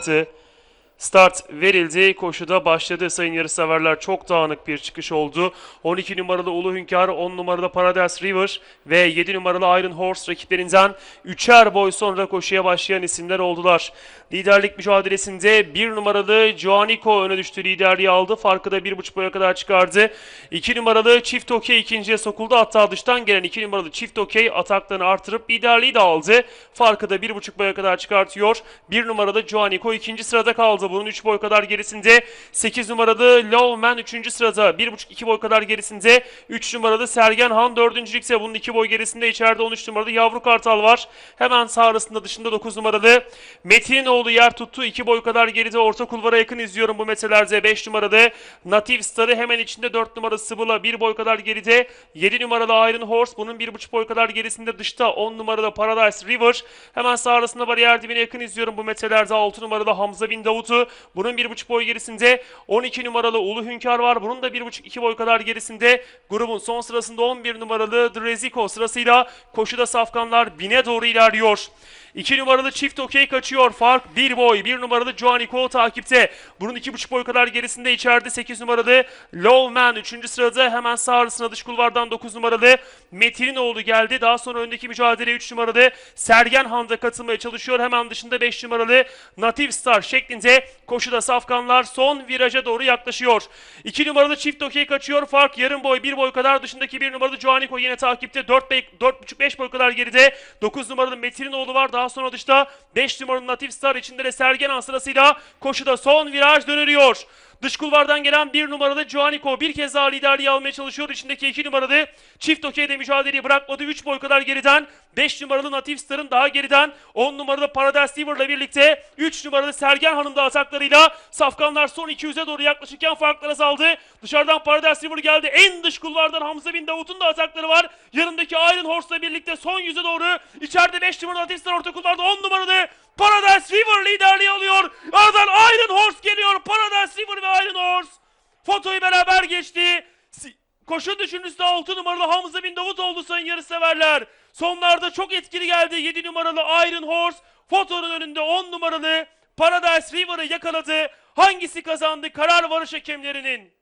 그. Start verildi. Koşuda başladı sayın yarışseverler. Çok dağınık bir çıkış oldu. 12 numaralı Ulu Hünkar, 10 numaralı Paradise River ve 7 numaralı Iron Horse rakiplerinden üçer boy sonra koşuya başlayan isimler oldular. Liderlik mücadelesinde 1 numaralı Joanico öne düştü. Liderliği aldı. Farkı da 1,5 boya kadar çıkardı. 2 numaralı Çift Okey ikinciye sokuldu. Hatta dıştan gelen 2 numaralı Çift Okey ataklarını artırıp liderliği de aldı. Farkı da 1,5 boya kadar çıkartıyor. 1 numaralı Joanico ikinci sırada kaldı. Bunun 3 boy kadar gerisinde 8 numaralı Lowman 3. sırada 1,5-2 boy kadar gerisinde 3 numaralı Sergen Han 4. ise bunun 2 boy gerisinde içeride 13 numaralı Yavru Kartal var. Hemen sağ arasında dışında 9 numaralı Metinoğlu yer tuttu. 2 boy kadar geride orta kulvara yakın izliyorum bu meselelerde 5 numaralı Native Star'ı hemen içinde 4 numaralı Sıbıla 1 boy kadar geride 7 numaralı Iron Horse bunun 1,5 boy kadar gerisinde dışta 10 numaralı Paradise River hemen sağ arasında bariyer dibine yakın izliyorum bu meselelerde 6 numaralı Hamza Bin Davut'u bunun 1,5 boy gerisinde 12 numaralı Ulu Hünkar var. Bunun da 1,5-2 boy kadar gerisinde. Grubun son sırasında 11 numaralı Dreziko sırasıyla koşuda safkanlar bine doğru ilerliyor. 2 numaralı çift okey kaçıyor. Fark 1 boy. 1 numaralı Joanico takipte. Bunun 2,5 boy kadar gerisinde içeride 8 numaralı Lowman 3. sırada hemen sağ arasına dış kulvardan 9 numaralı Metininoğlu geldi. Daha sonra öndeki mücadele 3 numaralı Sergen Han'da katılmaya çalışıyor. Hemen dışında 5 numaralı Native Star şeklinde koşuda safkanlar son viraja doğru yaklaşıyor. 2 numaralı çift okey kaçıyor. Fark yarım boy 1 boy kadar dışındaki 1 numaralı Joanico yine takipte. 4,5-5 boy kadar geride. 9 numaralı Metininoğlu var. Daha sonra dışta 5 numaralı Native Star içinde de Sergen sırasıyla koşuda son viraj dönülüyor. Dış kulvardan gelen bir numaralı Joanico bir kez daha liderliği almaya çalışıyor. İçindeki iki numaralı çift okeyde mücadeleyi bırakmadı. 3 boy kadar geriden 5 numaralı Native Star'ın daha geriden 10 numaralı Paradise River'la birlikte 3 numaralı Sergen Han'ın da ataklarıyla Safkanlar son 200'e doğru yaklaşırken farklar azaldı. Dışarıdan Paradise River geldi. En dış kulvardan Hamza Bin Davut'un da atakları var. Yanındaki Iron Horse'la birlikte son 100'e doğru içeride 5 numaralı Native Star orta kulvarda 10 numaralı Paradise River liderliği alıyor. Aradan Iron Horse geliyor. Paradise River ve Iron Horse. Fotoyu beraber geçti. Si- Koşu düşüncüsü 6 numaralı Hamza Bin Davut oldu sayın yarışseverler. Sonlarda çok etkili geldi 7 numaralı Iron Horse. Fotonun önünde 10 numaralı Paradise River'ı yakaladı. Hangisi kazandı? Karar varış hakemlerinin.